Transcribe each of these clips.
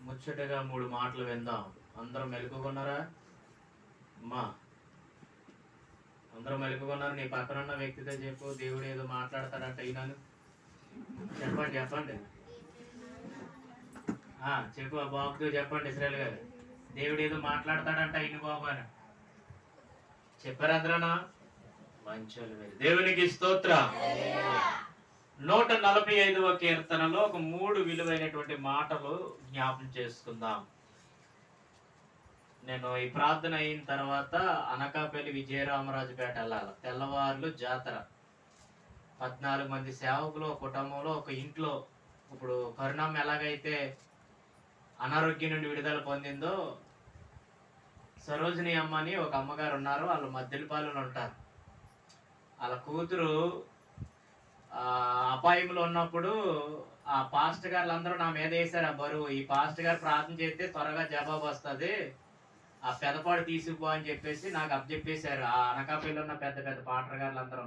ముచ్చటగా మూడు మాటలు విందాం. అందరం మెలుకున్నారా అమ్మా. అందరం మెలుకున్నారు నీ పక్కన ఉన్న వ్యక్తితో చెప్పు. దేవుడు ఏదో మాట్లాడతాడంట అయినాను చెప్పండి చెప్పండి. ఆ, చెప్పు ఆ బాబుతో చెప్పండి ఇస్రాయల్ గారు. దేవుడు ఏదో మాట్లాడతాడంట ఇన్ని బాబు అని. చెప్పారు అందరనా మంచోళ్ళు మీరు దేవునికి స్తోత్ర. నూట నలభై ఐదవ కీర్తనలో ఒక మూడు విలువైనటువంటి మాటలు జ్ఞాపం చేసుకుందాం. నేను ఈ ప్రార్థన అయిన తర్వాత అనకాపల్లి విజయరామరాజుపేట వెళ్ళాలి. తెల్లవారులు జాతర. పద్నాలుగు మంది సేవకులు ఒక కుటుంబంలో ఒక ఇంట్లో. ఇప్పుడు కరుణం ఎలాగైతే అనారోగ్యం నుండి విడుదల పొందిందో సరోజిని అమ్మ అని ఒక అమ్మగారు ఉన్నారు. వాళ్ళు మద్దెలపాలెంలో ఉంటారు. వాళ్ళ కూతురు అపాయంలో ఉన్నప్పుడు ఆ పాస్ట్ గారు అందరూ నా మీద వేశారు ఆ బరువు ఈ పాస్ట్ గారు ప్రార్థన చేస్తే త్వరగా జవాబు వస్తుంది. ఆ పెదపాడు తీసుకుపో అని చెప్పేసి నాకు అప్పచెప్పేశారు. ఆ అనకాపల్లిలో ఉన్న పెద్ద పెద్ద పాటర్ గారులు అందరూ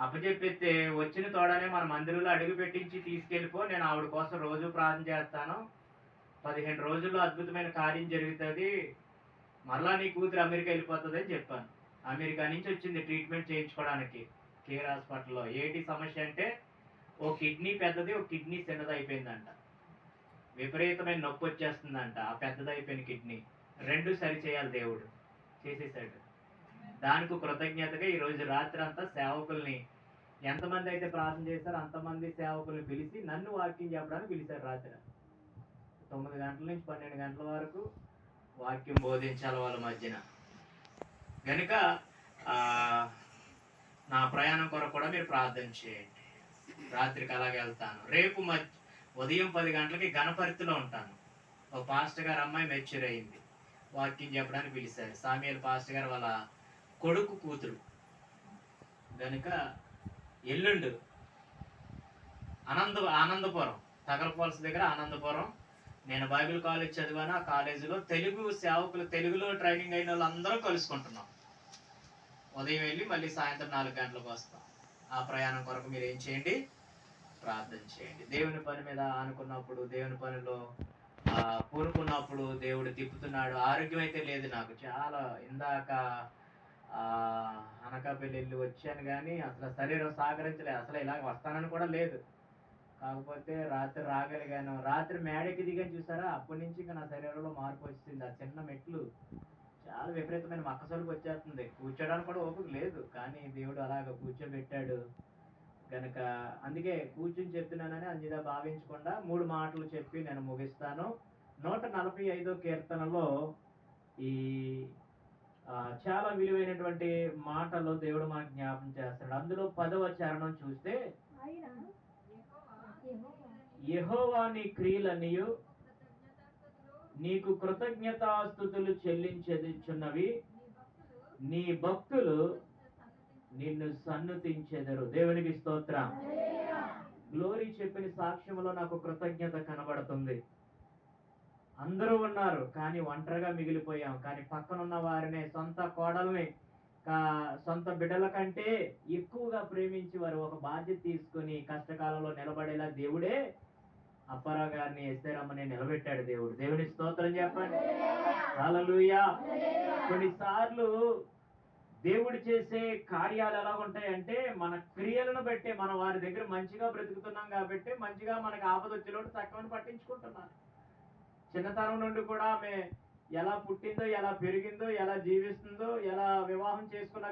అప్పచెప్పితే వచ్చిన తోడనే మన మందిరంలో అడుగు పెట్టించి తీసుకెళ్ళిపో నేను ఆవిడ కోసం రోజు ప్రార్థన చేస్తాను. పదిహేను రోజుల్లో అద్భుతమైన కార్యం జరుగుతుంది. మరలా నీ కూతురు అమెరికా వెళ్ళిపోతుంది అని చెప్పాను. అమెరికా నుంచి వచ్చింది ట్రీట్మెంట్ చేయించుకోవడానికి. కేర్ హాస్పిటల్లో. ఏంటి సమస్య అంటే ఓ కిడ్నీ పెద్దది ఓ కిడ్నీ చిన్నది అయిపోయిందంట. విపరీతమైన నొప్పి వచ్చేస్తుందంట ఆ పెద్దది అయిపోయిన కిడ్నీ. రెండు సరి చేయాలి దేవుడు. చేసేసాడు. దానికి కృతజ్ఞతగా ఈరోజు రాత్రి అంతా సేవకుల్ని ఎంతమంది అయితే ప్రార్థన చేశారో అంతమంది సేవకుల్ని పిలిచి నన్ను వాక్యం చెప్పడానికి పిలిచారు రాత్రి. తొమ్మిది గంటల నుంచి పన్నెండు గంటల వరకు వాక్యం బోధించాలి వాళ్ళ మధ్యన. కనుక నా ప్రయాణం కొరకు కూడా మీరు ప్రార్థన చేయండి. రాత్రికి అలాగే వెళ్తాను. రేపు మధ్య ఉదయం పది గంటలకి గణపరితిలో ఉంటాను. ఓ పాస్టర్ గారు అమ్మాయి మెచ్యూర్ అయింది. వాక్యం చెప్పడానికి పిలిచారు. సామియల్ పాస్టర్ గారు వాళ్ళ కొడుకు కూతురు. కనుక ఎల్లుండు ఆనంద ఆనందపురం తగలపోల్స్ దగ్గర ఆనందపురం నేను బైబిల్ కాలేజ్ చదివాను ఆ కాలేజీలో తెలుగు సేవకులు తెలుగులో ట్రైనింగ్ అయిన వాళ్ళందరూ కలుసుకుంటున్నాం. ఉదయం వెళ్ళి మళ్ళీ సాయంత్రం నాలుగు గంటలకు వస్తాం. ఆ ప్రయాణం కొరకు మీరు ఏం చేయండి? ప్రార్థన చేయండి. దేవుని పని మీద ఆనుకున్నప్పుడు దేవుని పనిలో పూనుకున్నప్పుడు దేవుడు తిప్పుతున్నాడు. ఆరోగ్యం అయితే లేదు నాకు. చాలా ఇందాక అనకాపల్లి వెళ్ళి వచ్చాను కానీ అసలు శరీరం సహకరించలేదు. అసలు ఇలా వస్తానని కూడా లేదు. కాకపోతే రాత్రి రాగలిగాను. రాత్రి మేడకి దిగని చూసారా? అప్పటి నుంచి ఇంకా నా శరీరంలో మార్పు వచ్చింది. ఆ చిన్న మెట్లు చాలా విపరీతమైన మక్కసోలకు వచ్చేస్తుంది. కూర్చోడానికి కూడా ఓపిక లేదు. కానీ దేవుడు అలాగ కూర్చోబెట్టాడు కనుక అందుకే కూర్చుని చెప్తున్నానని అందిదా భావించకుండా మూడు మాటలు చెప్పి నేను ముగిస్తాను. నూట నలభై ఐదో కీర్తనలో ఈ చాలా విలువైనటువంటి మాటలు దేవుడు మనకు జ్ఞాపం చేస్తాడు. అందులో పదవ చరణం చూస్తే యహోవాని క్రియలనియు నీకు కృతజ్ఞతాస్థుతులు చెల్లించున్నవి నీ భక్తులు నిన్ను సన్నుతించెదరు. దేవునికి స్తోత్రం. గ్లోరీ చెప్పిన సాక్ష్యంలో నాకు కృతజ్ఞత కనబడుతుంది. అందరూ ఉన్నారు కానీ ఒంటరిగా మిగిలిపోయాం. కానీ పక్కన ఉన్న వారిని సొంత కోడల్ని సొంత బిడ్డల కంటే ఎక్కువగా ప్రేమించి వారు ఒక బాధ్యత తీసుకొని కష్టకాలంలో నిలబడేలా దేవుడే అప్పారావు గారిని ఎస్తేరమ్మని నిలబెట్టాడు దేవుడు. దేవుని స్తోత్రం చెప్పండి. హల్లెలూయా. కొన్నిసార్లు దేవుడు చేసే కార్యాలు ఎలా ఉంటాయంటే మన క్రియలను బట్టి మనం వారి దగ్గర మంచిగా బ్రతుకుతున్నాం కాబట్టి మంచిగా మనకు ఆపద వచ్చినప్పుడు తక్కువని పట్టించుకుంటున్నారు చిన్నతనం నుండి కూడా ఆమె ఎలా పుట్టిందో ఎలా పెరిగిందో ఎలా జీవిస్తుందో ఎలా వివాహం చేసుకున్న